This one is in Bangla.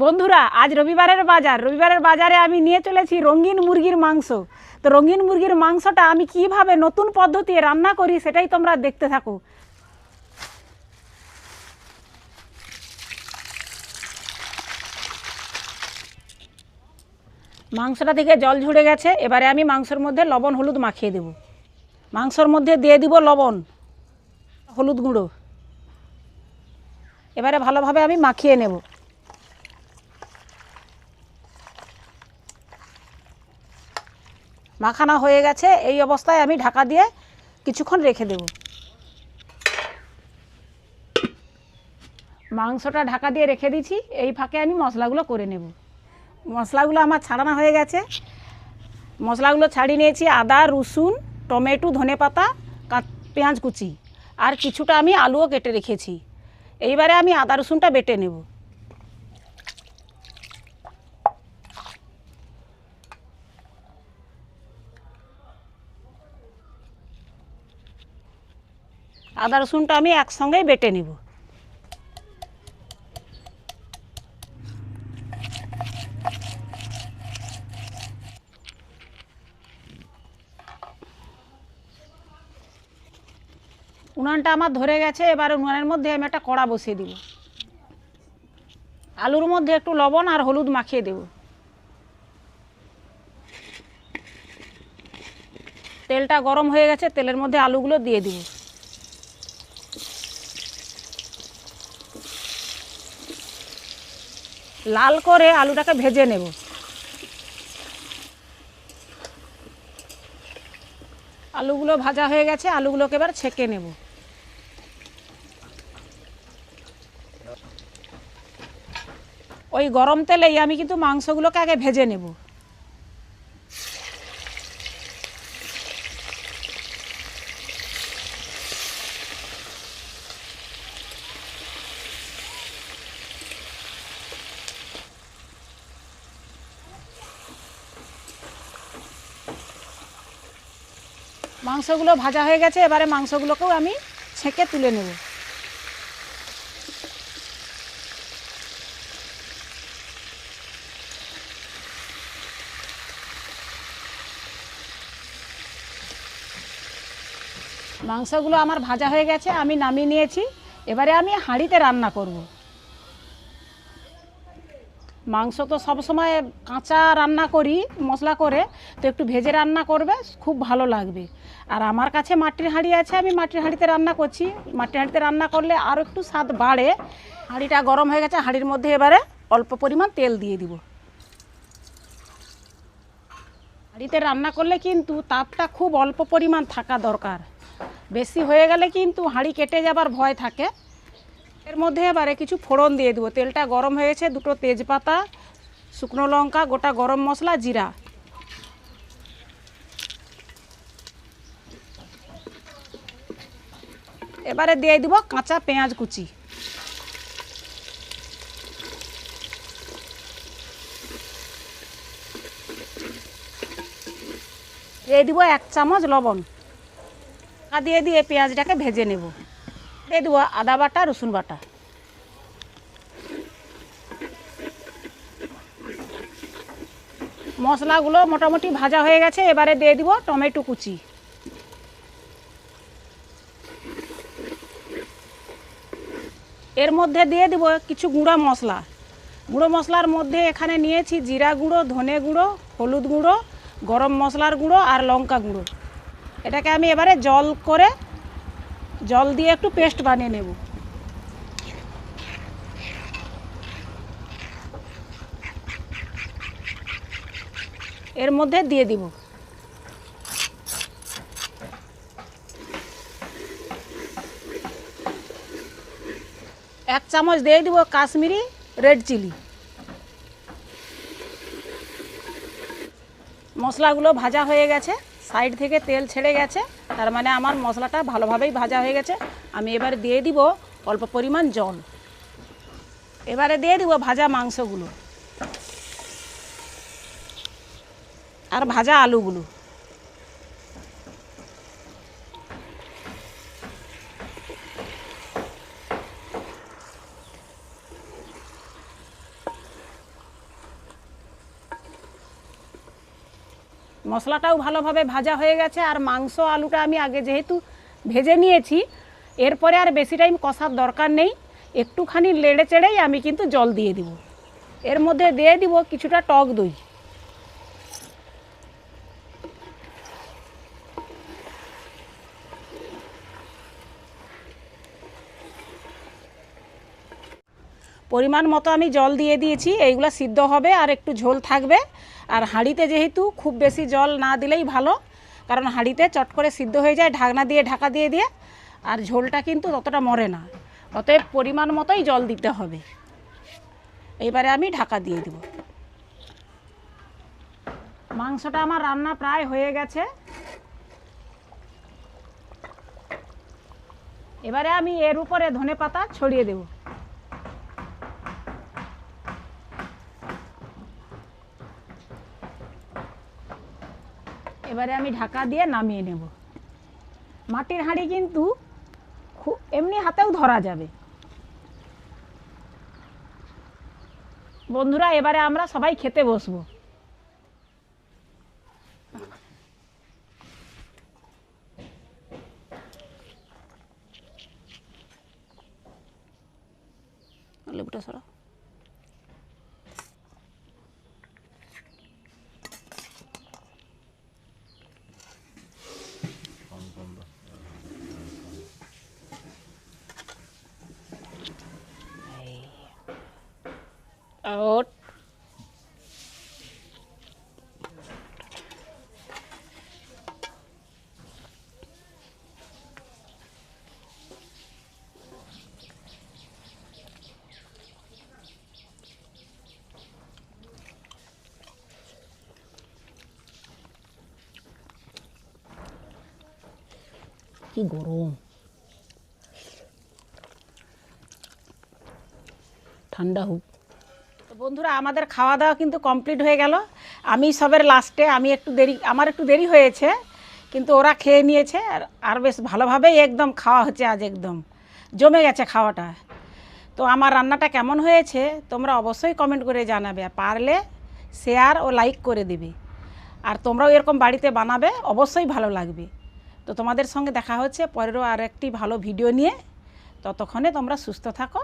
বন্ধুরা, আজ রবিবারের বাজার। রবিবারের বাজারে আমি নিয়ে চলেছি রঙিন মুরগির মাংস। তো রঙিন মুরগির মাংসটা আমি কীভাবে নতুন পদ্ধতি রান্না করি সেটাই তোমরা দেখতে থাকো। মাংসটা থেকে জল ঝরে গেছে, এবারে আমি মাংসের মধ্যে লবণ, হলুদ মাখিয়ে দেব। মাংসর মধ্যে দিয়ে দিব লবণ, হলুদ গুঁড়ো। এবারে ভালোভাবে আমি মাখিয়ে নেব। মাখানো হয়ে গেছে, এই অবস্থায় আমি ঢাকা দিয়ে কিছুক্ষণ রেখে দেব। মাংসটা ঢাকা দিয়ে রেখে দিচ্ছি এই ফাঁকে আমি মশলাগুলো করে নেব। মশলাগুলো আমার ছাড়ানো হয়ে গেছে। মশলাগুলো ছাড়িয়ে নিয়েছি আদা, রসুন, টমেটো, ধনে পাতা পেঁয়াজ কুচি। আর কিছুটা আমি আলুও কেটে রেখেছি। এইবারে আমি আদা, রসুনটা বেটে নেব। আদা রসুনটা আমি একসঙ্গেই বেটে নেব। উনানটা আমার ধরে গেছে, এবার উনানের মধ্যে আমি একটা কড়া বসিয়ে দিব। আলুর মধ্যে একটু লবণ আর হলুদ মাখিয়ে দেব। তেলটা গরম হয়ে গেছে, তেলের মধ্যে আলুগুলো দিয়ে দিব। লাল করে আলুটাকে ভেজে নেব। আলুগুলো ভাজা হয়ে গেছে, আলুগুলোকে এবার ছেঁকে নেব। ওই গরম তেলেই আমি কিন্তু মাংসগুলোকে আগে ভেজে নেব। মাংসগুলো ভাজা হয়ে গেছে, এবারে মাংসগুলোকেও আমি ছেঁকে তুলে নেব। মাংসগুলো আমার ভাজা হয়ে গেছে, আমি নামিয়ে নিয়েছি। এবারে আমি হাঁড়িতে রান্না করব। মাংস তো সবসময় কাঁচা রান্না করি, মশলা করে, তো একটু ভেজে রান্না করবে, খুব ভালো লাগবে। আর আমার কাছে মাটির হাঁড়ি আছে, আমি মাটির হাঁড়িতে রান্না করছি। মাটির হাঁড়িতে রান্না করলে আরও একটু স্বাদ বাড়ে। হাঁড়িটা গরম হয়ে গেছে, হাঁড়ির মধ্যে এবারে অল্প পরিমাণ তেল দিয়ে দিব। হাঁড়িতে রান্না করলে কিন্তু তাপটা খুব অল্প পরিমাণ থাকা দরকার। বেশি হয়ে গেলে কিন্তু হাঁড়ি কেটে যাবার ভয় থাকে। এর মধ্যে এবারে কিছু ফোড়ন দিয়ে দেবো। তেলটা গরম হয়েছে, দুটো তেজপাতা, শুকনো লঙ্কা, গোটা গরম মশলা, জিরা। এবারে দিয়ে দিব কাঁচা পেঁয়াজ কুচি। দিয়ে দিব এক চামচ লবণ। আর দিয়ে দিয়ে পেঁয়াজটাকে ভেজে নেব। দিয়ে দেবো আদা বাটা, রসুন বাটা। মশলাগুলো মোটামুটি ভাজা হয়ে গেছে, এবারে দিয়ে দিব টমেটো কুচি। এর মধ্যে দিয়ে দিব কিছু গুঁড়ো মশলা। গুঁড়ো মশলার মধ্যে এখানে নিয়েছি জিরা গুঁড়ো, ধনে গুঁড়ো, হলুদ গুঁড়ো, গরম মশলার গুঁড়ো আর লঙ্কা গুঁড়ো। এটাকে আমি এবারে জল করে জল দিয়ে একটু পেস্ট বানিয়ে নেব। এর মধ্যে দিয়ে দিব। এক চামচ দিয়ে দিব কাশ্মীরি রেড চিলি। মশলাগুলো ভাজা হয়ে গেছে। সাইড থেকে তেল ছেড়ে গেছে, তার মানে আমার মশলাটা ভালোভাবেই ভাজা হয়ে গেছে। আমি এবারে দিয়ে দিব অল্প পরিমাণ জল। এবারে দিয়ে দিব ভাজা মাংসগুলো। আর ভাজা আলুগুলো। মশলাটাও ভালোভাবে ভাজা হয়ে গেছে আর মাংস আলুটা আমি আগে যেহেতু ভেজে নিয়েছি, এরপরে আর বেশি টাইম কষার দরকার নেই। একটুখানি লেড়ে চেড়েই আমি কিন্তু জল দিয়ে দিব। এর মধ্যে দিয়ে দিব কিছুটা টক দই। পরিমাণ মতো আমি জল দিয়ে দিয়েছি, এইগুলো সিদ্ধ হবে আর একটু ঝোল থাকবে। আর হাঁড়িতে যেহেতু খুব বেশি জল না দিলেই ভালো, কারণ হাঁড়িতে চট করে সিদ্ধ হয়ে যায়, ঢাকনা দিয়ে, ঢাকা দিয়ে দিয়ে, আর ঝোলটা কিন্তু ততটা মরে না। অতএব পরিমাণ মতোই জল দিতে হবে। এবারে আমি ঢাকা দিয়ে দেব। মাংসটা আমার রান্না প্রায় হয়ে গেছে। এবারে আমি এর উপরে ধনে পাতা ছড়িয়ে দেবো। এবারে আমি ঢাকা দিয়ে নামিয়ে নেব। মাটির হাঁড়ি কিন্তু এমনি হাতেও ধরা যাবে। বন্ধুরা, এবারে আমরা সবাই খেতে বসবো। লেবুটা 아웃 이거로 단다훅. বন্ধুরা, আমাদের খাওয়া দাওয়া কিন্তু কমপ্লিট হয়ে গেল। আমি সবের লাস্টে আমি একটু দেরি, আমার একটু দেরি হয়েছে, কিন্তু ওরা খেয়ে নিয়েছে আর আর বেশ ভালোভাবেই একদম খাওয়া হচ্ছে আজ একদম। জমে গেছে খাওয়াটা। তো আমার রান্নাটা কেমন হয়েছে, তোমরা অবশ্যই কমেন্ট করে জানাবে। পারলে শেয়ার ও লাইক করে দেবে। আর তোমরাও এরকম বাড়িতে বানাবে, অবশ্যই ভালো লাগবে। তো তোমাদের সঙ্গে দেখা হচ্ছে পরেরও আর একটি ভালো ভিডিও নিয়ে। ততক্ষণে তোমরা সুস্থ থাকো।